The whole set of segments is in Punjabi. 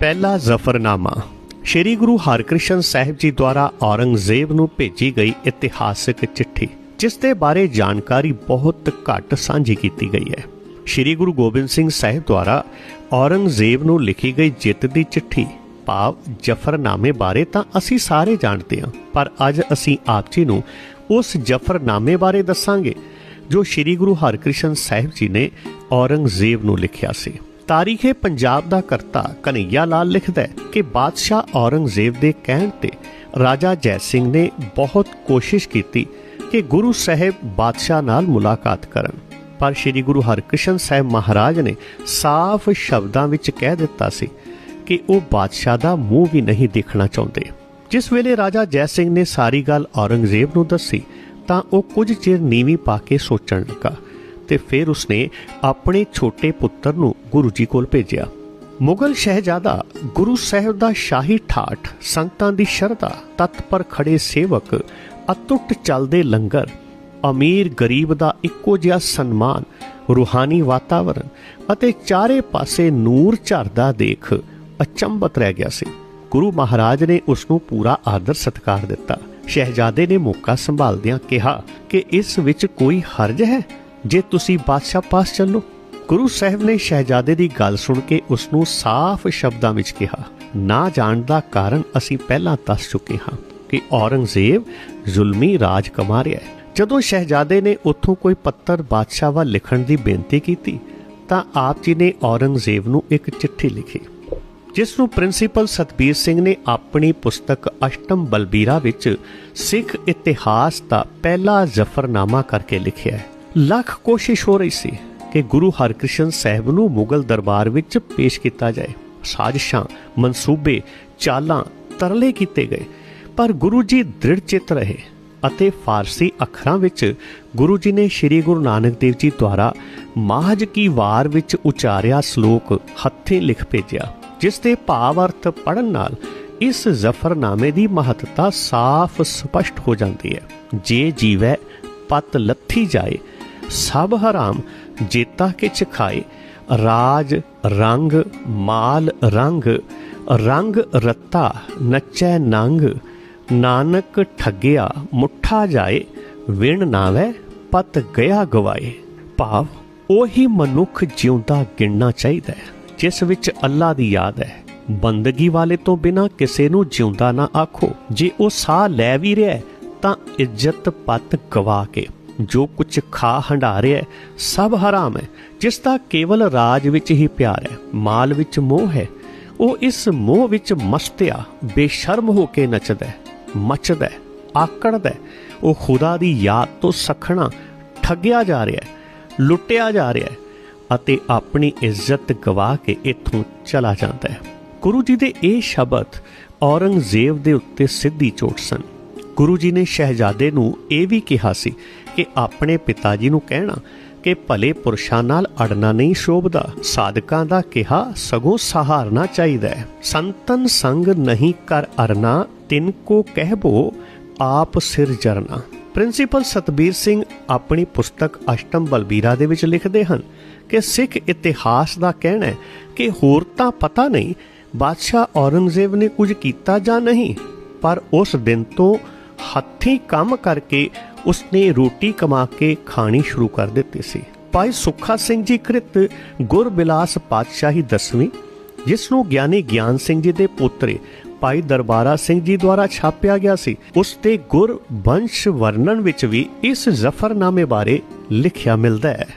ਪਹਿਲਾ ਜ਼ਫਰਨਾਮਾ। ਸ੍ਰੀ ਗੁਰੂ ਹਰਕ੍ਰਿਸ਼ਨ ਸਾਹਿਬ ਜੀ ਦੁਆਰਾ ਔਰੰਗਜ਼ੇਬ ਨੂੰ ਭੇਜੀ ਗਈ ਇਤਿਹਾਸਕ ਚਿੱਠੀ, ਜਿਸ ਦੇ ਬਾਰੇ ਜਾਣਕਾਰੀ ਬਹੁਤ ਘੱਟ ਸਾਂਝੀ ਕੀਤੀ ਗਈ ਹੈ। ਸ੍ਰੀ ਗੁਰੂ ਗੋਬਿੰਦ ਸਿੰਘ ਸਾਹਿਬ ਦੁਆਰਾ ਔਰੰਗਜ਼ੇਬ ਨੂੰ ਲਿਖੀ ਗਈ ਜਿੱਤ ਦੀ ਚਿੱਠੀ, ਭਾਵ ਜਫਰਨਾਮੇ ਬਾਰੇ ਤਾਂ ਅਸੀਂ ਸਾਰੇ ਜਾਣਦੇ ਹਾਂ, ਪਰ ਅੱਜ ਅਸੀਂ ਆਪ ਜੀ ਨੂੰ ਉਸ ਜਫਰਨਾਮੇ ਬਾਰੇ ਦੱਸਾਂਗੇ, ਜੋ ਸ੍ਰੀ ਗੁਰੂ ਹਰਕ੍ਰਿਸ਼ਨ ਸਾਹਿਬ ਜੀ ਨੇ ਔਰੰਗਜ਼ੇਬ ਨੂੰ ਲਿਖਿਆ ਸੀ। ਤਾਰੀਖੇ ਪੰਜਾਬ ਦਾ ਕਰਤਾ ਕਨਈਆ ਲਾਲ ਲਿਖਦਾ ਹੈ ਕਿ ਬਾਦਸ਼ਾਹ ਔਰੰਗਜ਼ੇਬ ਦੇ ਕਹਿਣ ਤੇ ਰਾਜਾ ਜੈ ਸਿੰਘ ਨੇ ਬਹੁਤ ਕੋਸ਼ਿਸ਼ ਕੀਤੀ ਕਿ ਗੁਰੂ ਸਾਹਿਬ ਬਾਦਸ਼ਾਹ ਨਾਲ ਮੁਲਾਕਾਤ ਕਰਨ। ਪਰ ਸ੍ਰੀ ਗੁਰੂ ਹਰਕ੍ਰਿਸ਼ਨ ਸਾਹਿਬ ਮਹਾਰਾਜ ਨੇ ਸਾਫ਼ ਸ਼ਬਦਾਂ ਵਿੱਚ ਕਹਿ ਦਿੱਤਾ ਸੀ ਕਿ ਉਹ ਬਾਦਸ਼ਾਹ ਦਾ ਮੂੰਹ ਵੀ ਨਹੀਂ ਦੇਖਣਾ ਚਾਹੁੰਦੇ। ਜਿਸ ਵੇਲੇ ਰਾਜਾ ਜੈ ਸਿੰਘ ਨੇ ਸਾਰੀ ਗੱਲ ਔਰੰਗਜ਼ੇਬ ਨੂੰ ਦੱਸੀ ਤਾਂ ਉਹ ਕੁਝ ਚਿਰ ਨੀਵੀਂ ਪਾ ਕੇ ਸੋਚਣ ਲੱਗਾ। ਤੇ ਫਿਰ ਉਸਨੇ ਆਪਣੇ ਛੋਟੇ ਪੁੱਤਰ ਨੂੰ ਗੁਰੂ ਜੀ ਕੋਲ ਭੇਜਿਆ। ਮੁਗਲ ਸ਼ਹਿਜ਼ਾਦਾ ਗੁਰੂ ਸਾਹਿਬ ਦਾ ਸ਼ਾਹੀ ਠਾਠ, ਸੰਗਤਾਂ ਦੀ ਸ਼ਰਧਾ, ਤਤਪਰ ਖੜੇ ਸੇਵਕ, ਅਤੁੱਟ ਚੱਲਦੇ ਲੰਗਰ, ਅਮੀਰ ਗਰੀਬ ਦਾ ਇੱਕੋ ਜਿਹਾ ਸਨਮਾਨ, ਰੂਹਾਨੀ ਵਾਤਾਵਰਣ ਅਤੇ ਚਾਰੇ ਪਾਸੇ ਨੂਰ ਝਰਦਾ ਦੇਖ ਅਚੰਬਤ ਰਹਿ ਗਿਆ ਸੀ। ਗੁਰੂ ਮਹਾਰਾਜ ਨੇ ਉਸ ਨੂੰ ਪੂਰਾ ਆਦਰ ਸਤਕਾਰ ਦਿੱਤਾ। ਸ਼ਹਿਜ਼ਾਦੇ ਨੇ ਮੌਕਾ ਸੰਭਾਲਦਿਆਂ ਕਿਹਾ ਕਿ ਇਸ ਵਿੱਚ ਕੋਈ ਹਰਜ ਹੈ? ਜੇ ਤੁਸੀਂ ਬਾਦਸ਼ਾਹ ਪਾਸ ਚੱਲੋ, ਗੁਰੂ ਸਾਹਿਬ ਨੇ ਸ਼ਹਿਜ਼ਾਦੇ ਦੀ ਗੱਲ ਸੁਣ ਕੇ ਉਸ ਨੂੰ ਸਾਫ਼ ਸ਼ਬਦਾਂ ਵਿੱਚ ਕਿਹਾ, ਨਾ ਜਾਣ ਦਾ ਕਾਰਨ ਅਸੀਂ ਪਹਿਲਾਂ ਦੱਸ ਚੁੱਕੇ ਹਾਂ ਕਿ ਔਰੰਗਜ਼ੇਬ ਜ਼ੁਲਮੀ ਰਾਜ ਕਮਾ ਰਿਹਾ ਹੈ। ਜਦੋਂ ਸ਼ਹਿਜ਼ਾਦੇ ਨੇ ਉੱਥੋਂ ਕੋਈ ਪੱਤਰ ਬਾਦਸ਼ਾਹ ਵੱਲ ਲਿਖਣ ਦੀ ਬੇਨਤੀ ਕੀਤੀ, ਤਾਂ ਆਪ ਜੀ ਨੇ ਔਰੰਗਜ਼ੇਬ ਨੂੰ ਇੱਕ ਚਿੱਠੀ ਲਿਖੀ, ਜਿਸ ਨੂੰ ਪ੍ਰਿੰਸੀਪਲ ਸਤਬੀਰ ਸਿੰਘ ਨੇ ਆਪਣੀ ਪੁਸਤਕ ਅਸ਼ਟਮ ਬਲਬੀਰਾ ਵਿੱਚ ਸਿੱਖ ਇਤਿਹਾਸ ਦਾ ਪਹਿਲਾ ਜ਼ਫਰਨਾਮਾ ਕਰਕੇ ਲਿਖਿਆ ਹੈ। ਲੱਖ ਕੋਸ਼ਿਸ਼ ਹੋ ਰਹੀ ਸੀ ਕਿ ਗੁਰੂ ਹਰਕ੍ਰਿਸ਼ਨ ਸਾਹਿਬ ਨੂੰ ਮੁਗਲ ਦਰਬਾਰ ਵਿੱਚ ਪੇਸ਼ ਕੀਤਾ ਜਾਏ। ਸਾਜ਼ਿਸ਼ਾਂ, ਮਨਸੂਬੇ, ਚਾਲਾਂ ਤਰਲੇ ਕੀਤੇ ਗਏ, ਪਰ ਗੁਰੂ ਜੀ ਦ੍ਰਿੜ ਚਿੱਤ ਰਹੇ ਅਤੇ ਫਾਰਸੀ ਅੱਖਰਾਂ ਵਿੱਚ ਗੁਰੂ ਜੀ ਨੇ ਸ੍ਰੀ ਗੁਰੂ ਨਾਨਕ ਦੇਵ ਜੀ ਦੁਆਰਾ ਮਾਹਜ ਕੀ ਵਾਰ ਵਿੱਚ ਉਚਾਰਿਆ ਸ਼ਲੋਕ ਹੱਥੇ ਲਿਖ ਭੇਜਿਆ, ਜਿਸ ਦੇ ਭਾਵ ਅਰਥ ਪੜਨ ਨਾਲ ਇਸ ਜ਼ਫਰਨਾਮੇ ਦੀ ਮਹੱਤਤਾ ਸਾਫ਼ ਸਪਸ਼ਟ ਹੋ ਜਾਂਦੀ ਹੈ। ਜੇ ਜੀਵੈ ਪਤ ਲੱਥੀ ਜਾਏ ਸਭ ਹਰਾਮ, ਜੇਤਾ ਕਿਛ ਖਾਏ ਰਾਜ, ਰੰਗ, ਮਾਲ, ਰੰਗ ਰੰਗ ਰਤਾ, ਨਚੈ ਨੰਗ, ਨਾਨਕ ਠੱਗਿਆ, ਮੁੱਠਾ ਜਾਏ, ਵਿਣ ਨਾਵੇ, ਪਤ ਗਿਆ ਗਵਾਏ। ਭਾਵ, ਉਹੀ ਮਨੁੱਖ ਜਿਉਂਦਾ ਗਿਣਨਾ ਚਾਹੀਦਾ ਹੈ, ਜਿਸ ਵਿੱਚ ਅੱਲਾ ਦੀ ਯਾਦ ਹੈ। ਬੰਦਗੀ ਵਾਲੇ ਤੋਂ ਬਿਨਾ ਕਿਸੇ ਨੂੰ ਜਿਉਂਦਾ ਨਾ ਆਖੋ। ਜੇ ਉਹ ਸਾਹ ਲੈ ਵੀ ਰਿਹਾ ਤਾਂ ਇੱਜ਼ਤ ਪਤ ਗਵਾ ਕੇ ਜੋ ਕੁਝ ਖਾ ਹੰਡਾ ਰਿਹਾ ਸਭ ਹਰਾਮ ਹੈ ਜਿਸ ਦਾ ਕੇਵਲ ਰਾਜ ਵਿੱਚ ਹੀ ਪਿਆਰ ਹੈ ਮਾਲ ਵਿੱਚ ਮੋਹ ਹੈ ਉਹ ਇਸ ਮੋਹ ਵਿੱਚ ਮਸਤਿਆ ਬੇਸ਼ਰਮ ਹੋ ਕੇ ਨੱਚਦਾ ਹੈ ਮੱਚਦਾ ਹੈ, ਆਕੜਦਾ ਹੈ। ਉਹ ਖੁਦਾ ਦੀ ਯਾਦ ਤੋਂ ਸਖਣਾ ਠੱਗਿਆ ਜਾ ਰਿਹਾ ਹੈ ਲੁੱਟਿਆ ਜਾ ਰਿਹਾ ਹੈ ਅਤੇ ਆਪਣੀ ਇੱਜ਼ਤ ਗਵਾ ਕੇ ਇੱਥੋਂ ਚਲਾ ਜਾਂਦਾ ਹੈ ਗੁਰੂ ਜੀ ਦੇ ਇਹ ਸ਼ਬਦ ਔਰੰਗਜ਼ੇਬ ਦੇ ਉੱਤੇ ਸਿੱਧੀ ਚੋਟ ਸਨ ਗੁਰੂ ਜੀ ਨੇ ਸ਼ਹਿਜ਼ਾਦੇ ਨੂੰ ਇਹ ਵੀ ਕਿਹਾ ਸੀ ਕਿ ਆਪਣੇ ਪਿਤਾ ਜੀ ਨੂੰ ਕਹਿਣਾ ਕਿ ਭਲੇ ਪੁਰਸ਼ਾਂ ਨਾਲ ਅੜਨਾ ਨਹੀਂ ਸ਼ੋਭਦਾ। ਸਾਧਕਾਂ ਦਾ ਕਿਹਾ, ਸਗੋਂ ਸਹਾਰਨਾ ਚਾਹੀਦਾ ਹੈ। ਸੰਤਨ ਸੰਗ ਨਹੀਂ ਕਰ ਅਰਨਾ, ਤਿਨ ਕੋ ਕਹਿਬੋ, ਆਪ ਸਿਰ ਜਰਨਾ। ਪ੍ਰਿੰਸੀਪਲ ਸਤਬੀਰ ਸਿੰਘ ਆਪਣੀ ਪੁਸਤਕ ਅਸ਼ਟਮ ਬਲਬੀਰਾ ਦੇ ਵਿੱਚ ਲਿਖਦੇ ਹਨ ਕਿ ਸਿੱਖ ਇਤਿਹਾਸ ਦਾ ਕਹਿਣਾ ਹੈ ਕਿ ਹੋਰ ਤਾਂ ਪਤਾ ਨਹੀਂ ਬਾਦਸ਼ਾਹ ਔਰੰਗਜ਼ੇਬ ਨੇ ਕੁਝ ਕੀਤਾ ਜਾਂ ਨਹੀਂ, ਪਰ ਉਸ ਦਿਨ ਤੋਂ ਹੱਥੀ ਕੰਮ ਕਰਕੇ ਉਸਨੇ ਰੋਟੀ ਕਮਾ ਕੇ ਖਾਣੀ ਸ਼ੁਰੂ ਕਰ ਦਿੱਤੀ ਸੀ। ਭਾਈ ਸੁੱਖਾ ਸਿੰਘ ਜੀ ਕ੍ਰਿਤ ਗੁਰਬਿਲਾਸ ਪਾਤਸ਼ਾਹੀ ਦਸਵੀਂ, ਜਿਸ ਨੂੰ ਗਿਆਨੀ ਗਿਆਨ ਸਿੰਘ ਜੀ ਦੇ ਪੋਤਰੇ ਭਾਈ ਦਰਬਾਰਾ ਸਿੰਘ ਜੀ ਦੁਆਰਾ ਛਾਪਿਆ ਗਿਆ ਸੀ ਉਸ ਦੇ ਗੁਰ ਵੰਸ਼ ਵਰਣਨ ਵਿੱਚ ਵੀ ਇਸ ਜ਼ਫਰਨਾਮੇ ਬਾਰੇ ਲਿਖਿਆ ਮਿਲਦਾ ਹੈ।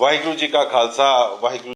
ਵਾਹਿਗੁਰੂ ਜੀ ਕਾ ਖਾਲਸਾ, ਵਾਹਿਗੁਰੂ